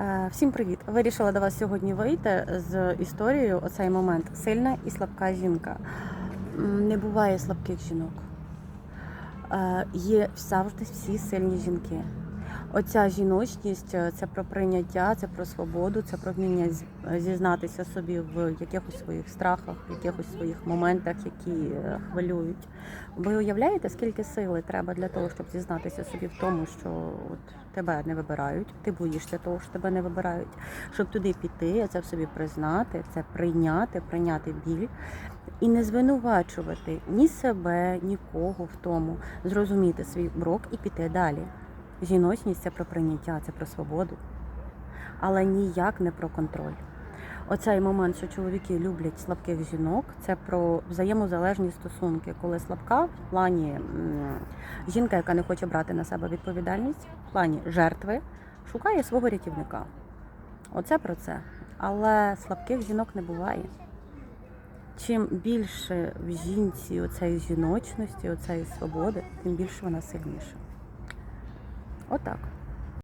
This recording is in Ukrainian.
Е, Всім привіт! Вирішила до вас сьогодні вийти з історією оцей момент. Сильна і слабка жінка. Не буває слабких жінок. Е, Є завжди всі сильні жінки. Оця жіночність е, це про прийняття, це про свободу, це про вміння зізнатися собі в якихось своїх страхах, в якихось своїх моментах, які е, хвилюють. Ви уявляєте, скільки сили треба для того, щоб зізнатися собі в тому, що от тебе не вибирають, ти боїшся того, що тебе не вибирають, щоб туди піти, це в собі признати, це прийняти, прийняти біль і не звинувачувати ні себе, нікого в тому, зрозуміти свій брок і піти далі. Жіночність це про прийняття, це про свободу, але ніяк не про контроль. Оцей момент, що чоловіки люблять слабких жінок, це про взаємозалежні стосунки, коли слабка в плані жінка, яка не хоче брати на себе відповідальність, в плані жертви, шукає свого рятівника. Оце про це. Але слабких жінок не буває. Чим більше в жінці оцеї жіночності, оцеї свободи, тим більше вона сильніша. Отак.